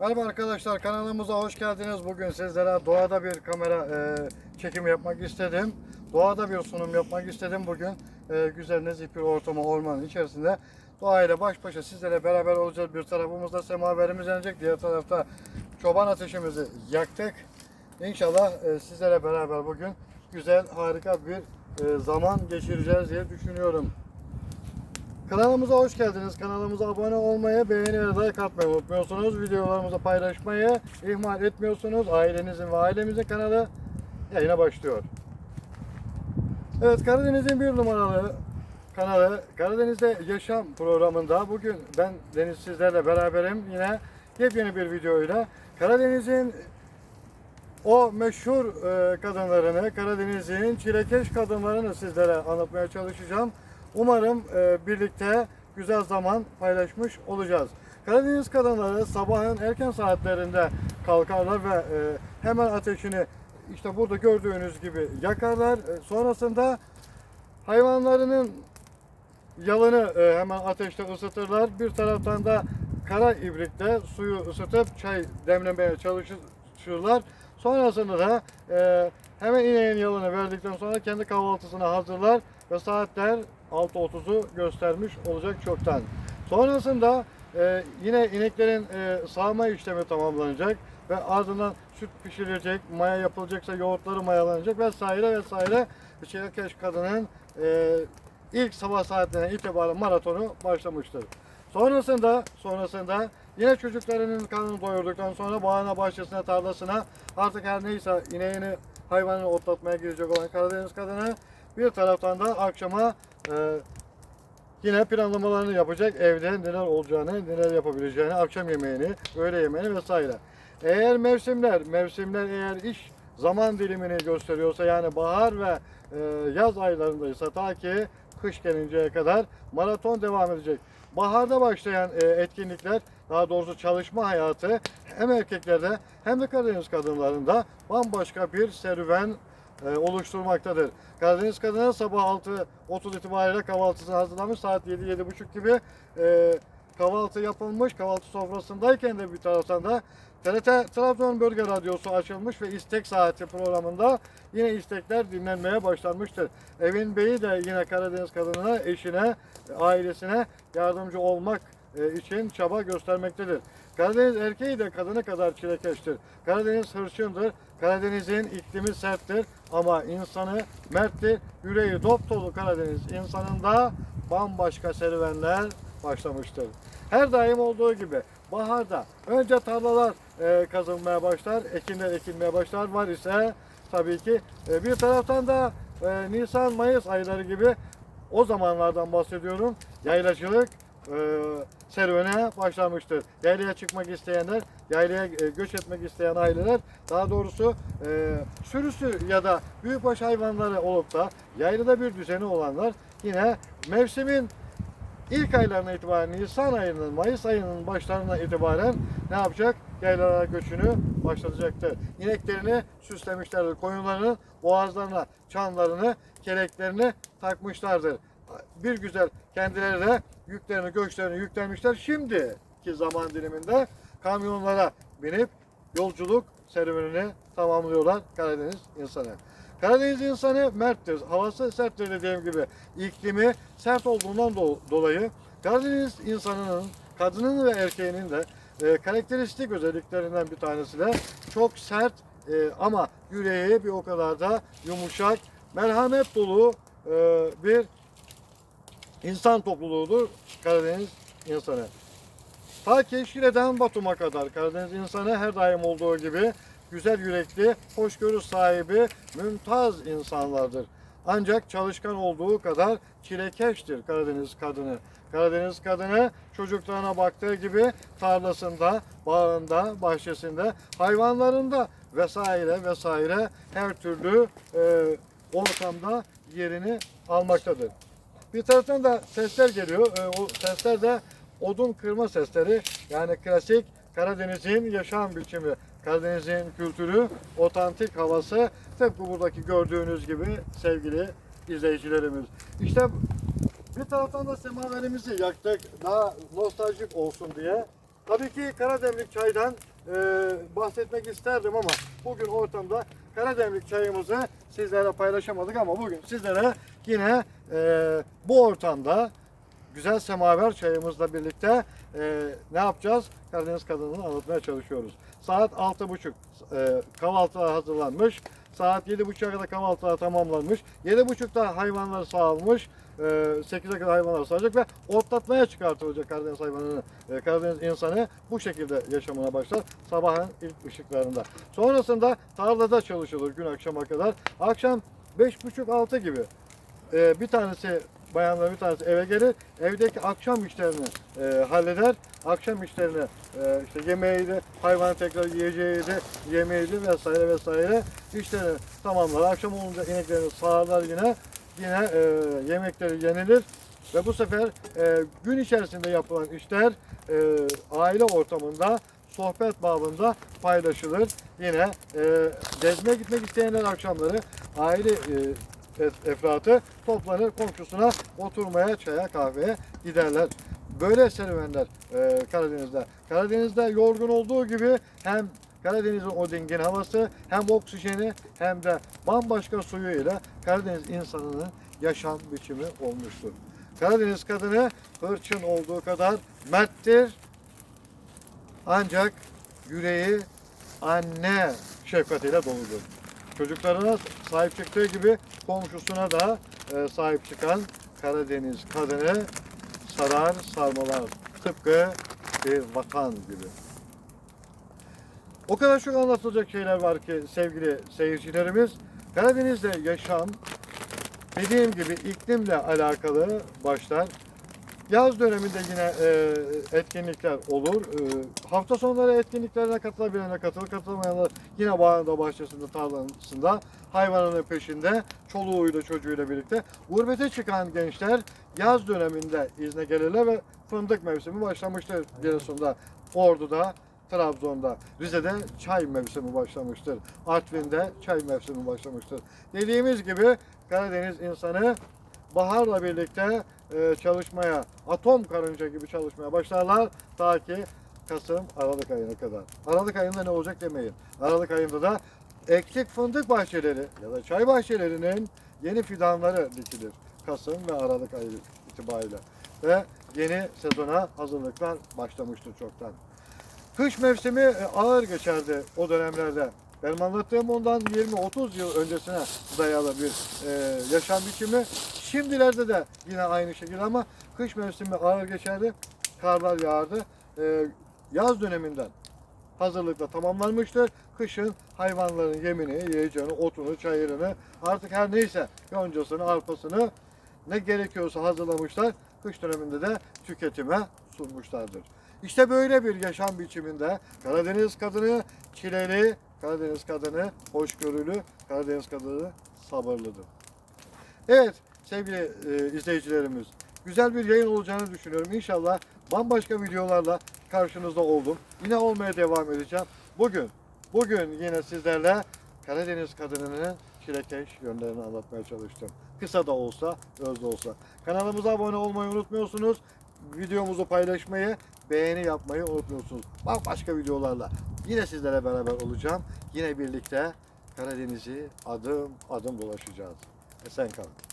Merhaba arkadaşlar kanalımıza hoş geldiniz. Bugün sizlere doğada bir kamera e, çekimi yapmak istedim. Doğada bir sunum yapmak istedim bugün. E, güzel nezih bir ortamı ormanın içerisinde. Doğayla baş başa sizlere beraber olacağız. Bir tarafımızda semaverimiz yanacak. Diğer tarafta çoban ateşimizi yaktık. İnşallah e, sizlere beraber bugün güzel harika bir e, zaman geçireceğiz diye düşünüyorum. Kanalımıza hoş geldiniz. Kanalımıza abone olmayı, beğeni ve like atmayı unutmuyorsunuz. Videolarımızı paylaşmayı ihmal etmiyorsunuz. Ailenizin ve ailemizin kanalı yayına başlıyor. Evet Karadeniz'in bir numaralı kanalı Karadeniz'de Yaşam programında bugün ben Deniz sizlerle beraberim. Yine yepyeni bir videoyla Karadeniz'in o meşhur e, kadınlarını, Karadeniz'in çilekeş kadınlarını sizlere anlatmaya çalışacağım. Umarım e, birlikte güzel zaman paylaşmış olacağız. Karadeniz kadınları sabahın erken saatlerinde kalkarlar ve e, hemen ateşini işte burada gördüğünüz gibi yakarlar. E, sonrasında hayvanlarının yalını e, hemen ateşte ısıtırlar. Bir taraftan da kara ibrikte suyu ısıtıp çay demlemeye çalışırlar. Sonrasında da e, hemen ineğin yalını verdikten sonra kendi kahvaltısını hazırlar ve saatler 6.30'u göstermiş olacak çoktan. Sonrasında e, yine ineklerin e, sağma işlemi tamamlanacak ve ardından süt pişirilecek, maya yapılacaksa yoğurtları mayalanacak vesaire vesaire. Çilekeş kadının e, ilk sabah saatlerine itibaren maratonu başlamıştır. Sonrasında sonrasında yine çocuklarının karnını doyurduktan sonra bağına, bahçesine, tarlasına artık her neyse ineğini, hayvanını otlatmaya girecek olan Karadeniz kadını bir taraftan da akşama e, yine planlamalarını yapacak evde neler olacağını, neler yapabileceğini, akşam yemeğini, öğle yemeğini vesaire. Eğer mevsimler, mevsimler eğer iş zaman dilimini gösteriyorsa yani bahar ve e, yaz aylarındaysa ta ki kış gelinceye kadar maraton devam edecek. Baharda başlayan e, etkinlikler, daha doğrusu çalışma hayatı hem erkeklerde hem de Karadeniz kadınlarında bambaşka bir serüven oluşturmaktadır. Karadeniz kadını sabah 6.30 itibariyle kahvaltısını hazırlamış. Saat 7-7.30 gibi e, kahvaltı yapılmış. Kahvaltı sofrasındayken de bir taraftan da TRT Trabzon Bölge Radyosu açılmış ve istek saati programında yine istekler dinlenmeye başlanmıştır. Evin beyi de yine Karadeniz kadınına, eşine, ailesine yardımcı olmak e, için çaba göstermektedir. Karadeniz erkeği de kadını kadar çilekeştir. Karadeniz hırçındır. Karadeniz'in iklimi serttir ama insanı merttir. Yüreği dop dolu Karadeniz insanında bambaşka serüvenler başlamıştır. Her daim olduğu gibi baharda önce tarlalar e, kazılmaya başlar, ekinler ekilmeye başlar. Var ise tabii ki e, bir taraftan da e, Nisan, Mayıs ayları gibi o zamanlardan bahsediyorum. Yaylacılık e, serüvene başlamıştır. Yaylaya çıkmak isteyenler, yaylaya e, göç etmek isteyen aileler, daha doğrusu e, sürüsü ya da büyükbaş hayvanları olup da yaylada bir düzeni olanlar yine mevsimin ilk aylarına itibaren Nisan ayının, Mayıs ayının başlarına itibaren ne yapacak? Yaylalara göçünü başlatacaktır. İneklerini süslemişlerdir. Koyunlarının boğazlarına çanlarını, keleklerini takmışlardır. Bir güzel kendileri de yüklerini, göçlerini yüklenmişler. Şimdiki zaman diliminde kamyonlara binip yolculuk serüvenini tamamlıyorlar Karadeniz insanı. Karadeniz insanı merttir. Havası serttir dediğim gibi. İklimi sert olduğundan do- dolayı Karadeniz insanının, kadının ve erkeğinin de e, karakteristik özelliklerinden bir tanesi de çok sert e, ama yüreği bir o kadar da yumuşak, merhamet dolu e, bir insan topluluğudur Karadeniz insanı. Ta ki Şile'den Batum'a kadar Karadeniz insanı her daim olduğu gibi güzel yürekli, hoşgörü sahibi, mümtaz insanlardır. Ancak çalışkan olduğu kadar çilekeştir Karadeniz kadını. Karadeniz kadını çocuklarına baktığı gibi tarlasında, bağında, bahçesinde, hayvanlarında vesaire vesaire her türlü e, ortamda yerini almaktadır. Bir taraftan da sesler geliyor. E, o sesler de odun kırma sesleri. Yani klasik Karadeniz'in yaşam biçimi, Karadeniz'in kültürü, otantik havası tıpkı buradaki gördüğünüz gibi sevgili izleyicilerimiz. İşte bir taraftan da semaverimizi yaktık daha nostaljik olsun diye. Tabii ki Karademlik çaydan e, bahsetmek isterdim ama bugün ortamda Karademlik çayımızı sizlere paylaşamadık ama bugün sizlere yine e, bu ortamda güzel semaver çayımızla birlikte e, ne yapacağız? Karadeniz kadınını anlatmaya çalışıyoruz. Saat 6.30 e, kahvaltılar hazırlanmış. Saat 7.30'a kadar kahvaltılar tamamlanmış. 7.30'da hayvanlar sağılmış. E, 8'e kadar hayvanlar sağılacak ve otlatmaya çıkartılacak Karadeniz hayvanını. E, Karadeniz insanı bu şekilde yaşamına başlar. Sabahın ilk ışıklarında. Sonrasında tarlada çalışılır gün akşama kadar. Akşam 5.30-6 gibi e, bir tanesi bayanlar bir tanesi eve gelir. Evdeki akşam işlerini e, halleder. Akşam işlerini e, işte yemeğiydi, hayvan tekrar yiyeceğiydi, yemeğiydi vesaire vesaire işlerini tamamlar. Akşam olunca ineklerini sağarlar yine. Yine e, yemekleri yenilir. Ve bu sefer e, gün içerisinde yapılan işler e, aile ortamında sohbet babında paylaşılır. Yine e, gezmeye gitmek isteyenler akşamları aile e, efratı toplanır komşusuna oturmaya, çaya, kahveye giderler. Böyle serüvenler e, Karadeniz'de. Karadeniz'de yorgun olduğu gibi hem Karadeniz'in o dingin havası hem oksijeni hem de bambaşka suyuyla Karadeniz insanının yaşam biçimi olmuştur. Karadeniz kadını hırçın olduğu kadar merttir. Ancak yüreği anne şefkatiyle doludur. Çocuklarına sahip çıktığı gibi komşusuna da e, sahip çıkan Karadeniz kadını sarar sarmalar. Tıpkı bir vatan gibi. O kadar çok anlatılacak şeyler var ki sevgili seyircilerimiz. Karadeniz'de yaşam dediğim gibi iklimle alakalı başlar. Yaz döneminde yine e, etkinlikler olur. E, hafta sonları etkinliklerine katılabilenler katılır, katılmayanlar yine bağında, bahçesinde, tarlasında, hayvanının peşinde, çoluğuyla, çocuğuyla birlikte. Gurbete çıkan gençler yaz döneminde izne gelirler ve fındık mevsimi başlamıştır Giresun'da, Ordu'da, Trabzon'da, Rize'de çay mevsimi başlamıştır. Artvin'de çay mevsimi başlamıştır. Dediğimiz gibi Karadeniz insanı baharla birlikte e, çalışmaya, atom karınca gibi çalışmaya başlarlar ta ki Kasım, Aralık ayına kadar. Aralık ayında ne olacak demeyin. Aralık ayında da eksik fındık bahçeleri ya da çay bahçelerinin yeni fidanları dikilir. Kasım ve Aralık ayı itibariyle. Ve yeni sezona hazırlıklar başlamıştır çoktan. Kış mevsimi e, ağır geçerdi o dönemlerde. Benim anlattığım ondan 20-30 yıl öncesine dayalı bir e, yaşam biçimi. Şimdilerde de yine aynı şekilde ama kış mevsimi ağır geçerdi. Karlar yağardı. E, yaz döneminden hazırlıkla tamamlanmıştır. Kışın hayvanların yemini, yiyeceğini, otunu, çayırını artık her neyse yoncasını, arpasını ne gerekiyorsa hazırlamışlar. Kış döneminde de tüketime sunmuşlardır. İşte böyle bir yaşam biçiminde Karadeniz kadını çileli, Karadeniz kadını hoşgörülü, Karadeniz kadını sabırlıdır. Evet sevgili e, izleyicilerimiz güzel bir yayın olacağını düşünüyorum. İnşallah bambaşka videolarla karşınızda oldum. Yine olmaya devam edeceğim. Bugün, bugün yine sizlerle Karadeniz kadınının çilekeş yönlerini anlatmaya çalıştım. Kısa da olsa, öz de olsa. Kanalımıza abone olmayı unutmuyorsunuz. Videomuzu paylaşmayı, beğeni yapmayı unutmuyorsunuz. Bambaşka videolarla yine sizlere beraber olacağım. Yine birlikte Karadeniz'i adım adım dolaşacağız. Esen kalın.